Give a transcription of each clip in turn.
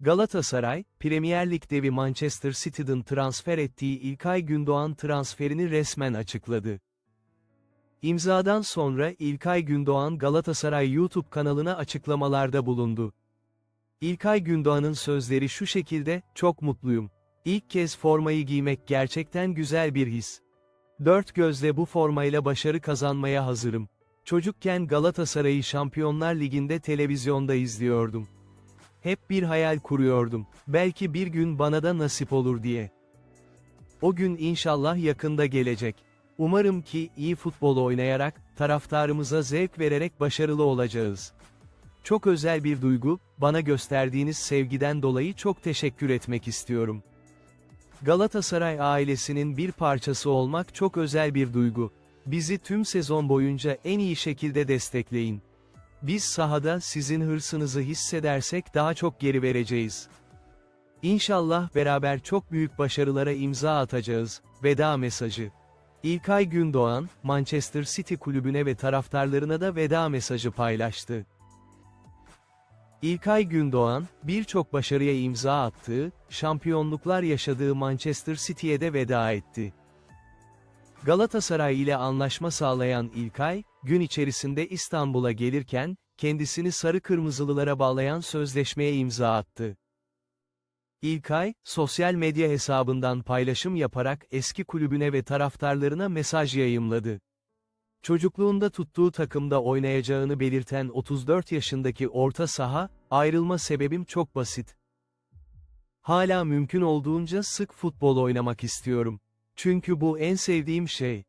Galatasaray, Premier Lig devi Manchester City'den transfer ettiği İlkay Gündoğan transferini resmen açıkladı. İmzadan sonra İlkay Gündoğan Galatasaray YouTube kanalına açıklamalarda bulundu. İlkay Gündoğan'ın sözleri şu şekilde, çok mutluyum. İlk kez formayı giymek gerçekten güzel bir his. Dört gözle bu formayla başarı kazanmaya hazırım. Çocukken Galatasaray'ı Şampiyonlar Ligi'nde televizyonda izliyordum. Hep bir hayal kuruyordum. Belki bir gün bana da nasip olur diye. O gün inşallah yakında gelecek. Umarım ki iyi futbol oynayarak, taraftarımıza zevk vererek başarılı olacağız. Çok özel bir duygu, bana gösterdiğiniz sevgiden dolayı çok teşekkür etmek istiyorum. Galatasaray ailesinin bir parçası olmak çok özel bir duygu. Bizi tüm sezon boyunca en iyi şekilde destekleyin. Biz sahada sizin hırsınızı hissedersek daha çok geri vereceğiz. İnşallah beraber çok büyük başarılara imza atacağız. Veda mesajı. İlkay Gündoğan, Manchester City kulübüne ve taraftarlarına da veda mesajı paylaştı. İlkay Gündoğan, birçok başarıya imza attığı, şampiyonluklar yaşadığı Manchester City'ye de veda etti. Galatasaray ile anlaşma sağlayan İlkay, gün içerisinde İstanbul'a gelirken, kendisini sarı kırmızılılara bağlayan sözleşmeye imza attı. İlkay, sosyal medya hesabından paylaşım yaparak eski kulübüne ve taraftarlarına mesaj yayımladı. Çocukluğunda tuttuğu takımda oynayacağını belirten 34 yaşındaki orta saha, ayrılma sebebim çok basit. Hala mümkün olduğunca sık futbol oynamak istiyorum. Çünkü bu en sevdiğim şey.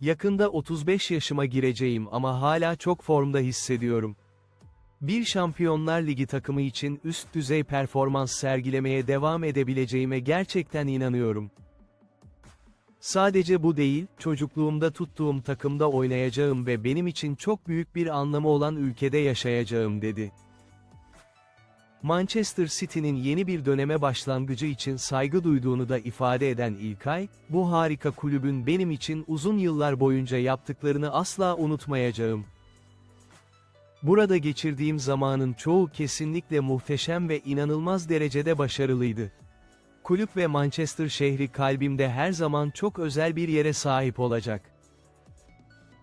Yakında 35 yaşıma gireceğim ama hala çok formda hissediyorum. Bir Şampiyonlar Ligi takımı için üst düzey performans sergilemeye devam edebileceğime gerçekten inanıyorum. Sadece bu değil, çocukluğumda tuttuğum takımda oynayacağım ve benim için çok büyük bir anlamı olan ülkede yaşayacağım dedi. Manchester City'nin yeni bir döneme başlangıcı için saygı duyduğunu da ifade eden İlkay, bu harika kulübün benim için uzun yıllar boyunca yaptıklarını asla unutmayacağım. Burada geçirdiğim zamanın çoğu kesinlikle muhteşem ve inanılmaz derecede başarılıydı. Kulüp ve Manchester şehri kalbimde her zaman çok özel bir yere sahip olacak.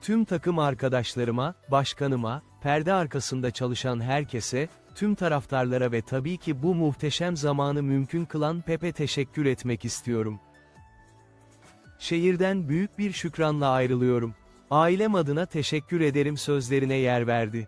Tüm takım arkadaşlarıma, başkanıma, perde arkasında çalışan herkese, tüm taraftarlara ve tabii ki bu muhteşem zamanı mümkün kılan Pepe teşekkür etmek istiyorum. Şehirden büyük bir şükranla ayrılıyorum. Ailem adına teşekkür ederim sözlerine yer verdi.